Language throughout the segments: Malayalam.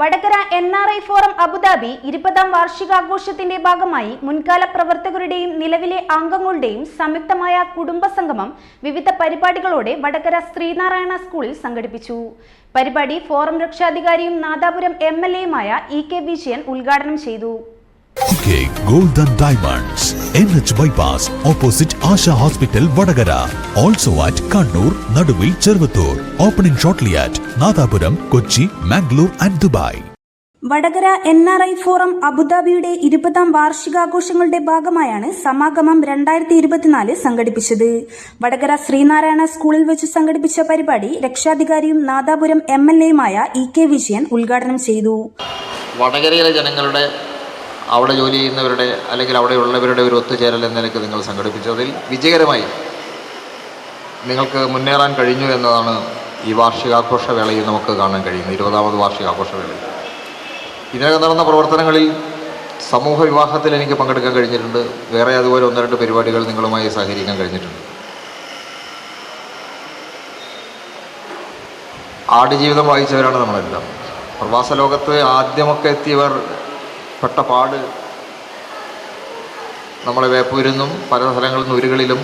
Vadakara N R I forum Abu Dhabi ഇരുപതാം വാർഷികാഘോഷത്തിന്റെ ഭാഗമായി മുൻകാല പ്രവർത്തകരുടെയും നിലവിലെ അംഗങ്ങളുടെയും സംയുക്തമായ കുടുംബ സംഗമം വിവിധ പരിപാടികളോടെ വടകര ശ്രീനാരായണ സ്കൂളിൽ സംഘടിപ്പിച്ചു. പരിപാടി ഫോറം രക്ഷാധികാരിയും നാദാപുരം എം എൽ എയുമായ ഇ കെ വിജയൻ ഉദ്ഘാടനം ചെയ്തു. Gold and diamonds N H bypass opposite Asha hospital Vadakara also at Kannur Naduvil Cheruvathur opening shortly at Nadapuram Kochi Mangalore and Dubai Vadakara N R I forum അബുദാബിയുടെ ഇരുപതാം വാർഷികാഘോഷങ്ങളുടെ ഭാഗമായാണ് സമാഗമം രണ്ടായിരത്തി ഇരുപത്തിനാല് സംഘടിപ്പിച്ചത്. വടകര ശ്രീനാരായണ സ്കൂളിൽ വെച്ച് സംഘടിപ്പിച്ച പരിപാടി രക്ഷാധികാരിയും നാദാപുരം എം എൽ എയുമായ ഇ കെ വിജയൻ ഉദ്ഘാടനം ചെയ്തു. വടകരയിലെ ജനങ്ങളുടെ അവിടെ ജോലി ചെയ്യുന്നവരുടെ അല്ലെങ്കിൽ അവിടെയുള്ളവരുടെ ഒരു ഒത്തുചേരൽ എന്ന നിലയ്ക്ക് നിങ്ങൾ സംഘടിപ്പിച്ചതിൽ വിജയകരമായി നിങ്ങൾക്ക് മുന്നേറാൻ കഴിഞ്ഞു എന്നതാണ് ഈ വാർഷികാഘോഷ വേളയിൽ നമുക്ക് കാണാൻ കഴിയുന്നത്. ഇരുപതാമത് വാർഷികാഘോഷ വേളയിൽ ഇതിനകം നടന്ന പ്രവർത്തനങ്ങളിൽ സമൂഹ വിവാഹത്തിൽ എനിക്ക് പങ്കെടുക്കാൻ കഴിഞ്ഞിട്ടുണ്ട്. വേറെ അതുപോലെ ഒന്ന് രണ്ട് പരിപാടികൾ നിങ്ങളുമായി സഹകരിക്കാൻ കഴിഞ്ഞിട്ടുണ്ട്. ആടുജീവിതം വായിച്ചവരാണ് നമ്മളെല്ലാം. പ്രവാസ ലോകത്ത് ആദ്യമൊക്കെ എത്തിയവർ പെട്ട പാട് നമ്മളെ വേപ്പൂരിന്നും പല സ്ഥലങ്ങളിൽ നിന്നും ഉരുകളിലും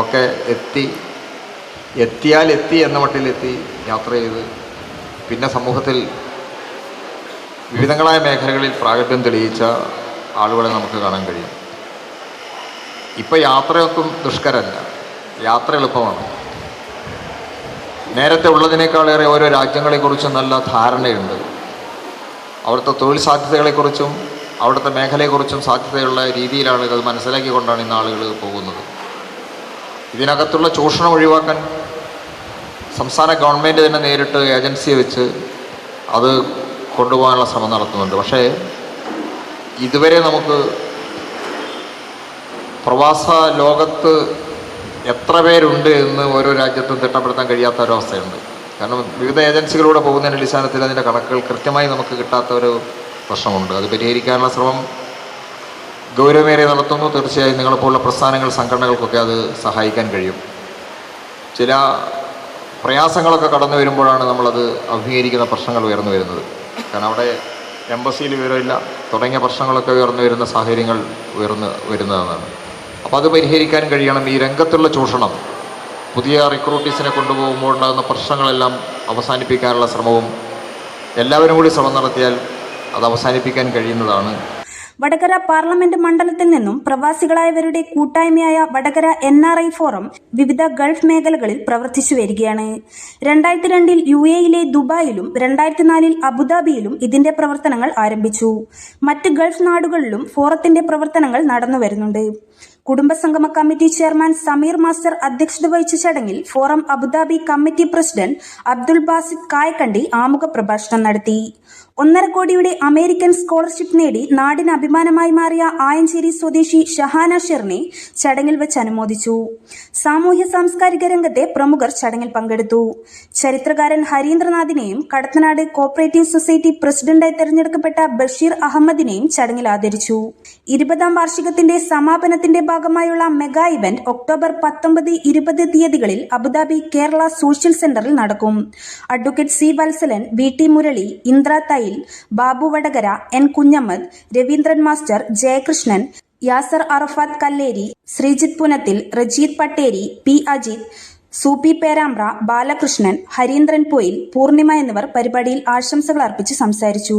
ഒക്കെ എത്തി എത്തിയാൽ എത്തി എന്ന മട്ടിലെത്തി യാത്ര ചെയ്ത്. പിന്നെ സമൂഹത്തിൽ വിവിധങ്ങളായ മേഖലകളിൽ പ്രാഗൽഭ്യം തെളിയിച്ച ആളുകളെ നമുക്ക് കാണാൻ കഴിയും. ഇപ്പോൾ യാത്രയൊക്കെ ദുഷ്കരമല്ല യാത്ര എളുപ്പമാണ്. നേരത്തെ ഉള്ളതിനേക്കാളേറെ ഓരോ രാജ്യങ്ങളെക്കുറിച്ച് നല്ല ധാരണയുണ്ട്. അവിടുത്തെ തൊഴിൽ സാധ്യതകളെക്കുറിച്ചും അവിടുത്തെ മേഖലയെക്കുറിച്ചും സാധ്യതയുള്ള രീതിയിലാണ് ഇത് മനസ്സിലാക്കിക്കൊണ്ടാണ് ഇന്ന് ആളുകൾ പോകുന്നത്. ഇതിനകത്തുള്ള ചൂഷണം ഒഴിവാക്കാൻ സംസ്ഥാന ഗവൺമെന്റ് തന്നെ നേരിട്ട് ഏജൻസിയെ വെച്ച് അത് കൊണ്ടുപോകാനുള്ള ശ്രമം നടത്തുന്നുണ്ട്. പക്ഷേ ഇതുവരെ നമുക്ക് പ്രവാസ ലോകത്ത് എത്ര പേരുണ്ട് എന്ന് ഓരോ രാജ്യത്തും തിട്ടപ്പെടുത്താൻ കഴിയാത്ത ഒരവസ്ഥയുണ്ട് കാരണം വിവിധ ഏജൻസികളിലൂടെ പോകുന്നതിന്റെ അടിസ്ഥാനത്തിൽ അതിന്റെ കണക്കുകൾ കൃത്യമായി നമുക്ക് കിട്ടാത്ത ഒരു പ്രശ്നമുണ്ട്. അത് പരിഹരിക്കാനുള്ള ശ്രമം ഗൗരവമേറെ നടത്തുന്നു. തീർച്ചയായും നിങ്ങളെപ്പോലുള്ള പ്രസ്ഥാനങ്ങൾ സംഘടനകൾക്കൊക്കെ അത് സഹായിക്കാൻ കഴിയും. ചില പ്രയാസങ്ങളൊക്കെ കടന്നു വരുമ്പോഴാണ് നമ്മളത് അഭിമുഖീകരിക്കുന്ന പ്രശ്നങ്ങൾ ഉയർന്നു വരുന്നത്. കാരണം അവിടെ എംബസിയിൽ വിവരമില്ല. തുടങ്ങിയ പ്രശ്നങ്ങളൊക്കെ ഉയർന്നു വരുന്ന സാഹചര്യങ്ങൾ ഉയർന്നു വരുന്നതാണ്. അപ്പോൾ അത് പരിഹരിക്കാൻ കഴിയണം. ഈ രംഗത്തുള്ള ചൂഷണം പുതിയ റിക്രൂട്ടീസിനെ കൊണ്ടുപോകുമ്പോൾ ഉണ്ടാകുന്ന പ്രശ്നങ്ങളെല്ലാം അവസാനിപ്പിക്കാനുള്ള ശ്രമവും എല്ലാവരും കൂടി ശ്രമം നടത്തിയാൽ അത് അവസാനിപ്പിക്കാൻ കഴിയുന്നതാണ്. വടകര പാർലമെന്റ് മണ്ഡലത്തിൽ നിന്നും പ്രവാസികളായവരുടെ കൂട്ടായ്മയായ Vadakara N R I forum വിവിധ ഗൾഫ് മേഖലകളിൽ പ്രവർത്തിച്ചു വരികയാണ്. രണ്ടായിരത്തി രണ്ടിൽ യു എയിലെ ദുബായിലും രണ്ടായിരത്തി നാലിൽ അബുദാബിയിലും ഇതിന്റെ പ്രവർത്തനങ്ങൾ ആരംഭിച്ചു. മറ്റ് ഗൾഫ് നാടുകളിലും ഫോറത്തിന്റെ പ്രവർത്തനങ്ങൾ നടന്നു വരുന്നുണ്ട് കുടുംബസംഗമ കമ്മിറ്റി ചെയർമാൻ സമീർ മാസ്റ്റർ അധ്യക്ഷത വഹിച്ച ചടങ്ങിൽ forum Abu Dhabi committee president Abdul Basid Kayakkandi ആമുഖ പ്രഭാഷണം നടത്തി. ഒന്നര കോടിയുടെ അമേരിക്കൻ സ്കോളർഷിപ്പ് നേടി നാടിന് അഭിമാനമായി മാറിയ ആയഞ്ചേരി സ്വദേശി ഷഹാന ഷെറിനെ ചടങ്ങിൽ വെച്ച് അനുമോദിച്ചു. സാമൂഹ്യ സാംസ്കാരിക രംഗത്തെ പ്രമുഖർ ചടങ്ങിൽ പങ്കെടുത്തു. ചരിത്രകാരൻ ഹരീന്ദ്രനാഥിനെയും കടത്തനാട് കോപ്പറേറ്റീവ് സൊസൈറ്റി പ്രസിഡന്റായി തെരഞ്ഞെടുക്കപ്പെട്ട ബഷീർ അഹമ്മദിനെയും ചടങ്ങിൽ ആദരിച്ചു. ഇരുപതാം വാർഷികത്തിന്റെ സമാപനത്തിന്റെ ഭാഗമായുള്ള മെഗാ ഇവന്റ് ഒക്ടോബർ പത്തൊമ്പത് ഇരുപത് തീയതികളിൽ അബുദാബി കേരള സോഷ്യൽ സെന്ററിൽ നടക്കും. Advocate C Valsalan V T Murali Indra Thail Babu Vadakara N Kunhammed Raveendran master Jayakrishnan Yasar Arafath Kalleri Sreejith Punathil Rejeeth Patteri P Ajith Soopi Perambra Balakrishnan Harindran Poyil Poornima എന്നിവർ പരിപാടിയിൽ ആശംസകൾ അർപ്പിച്ച് സംസാരിച്ചു.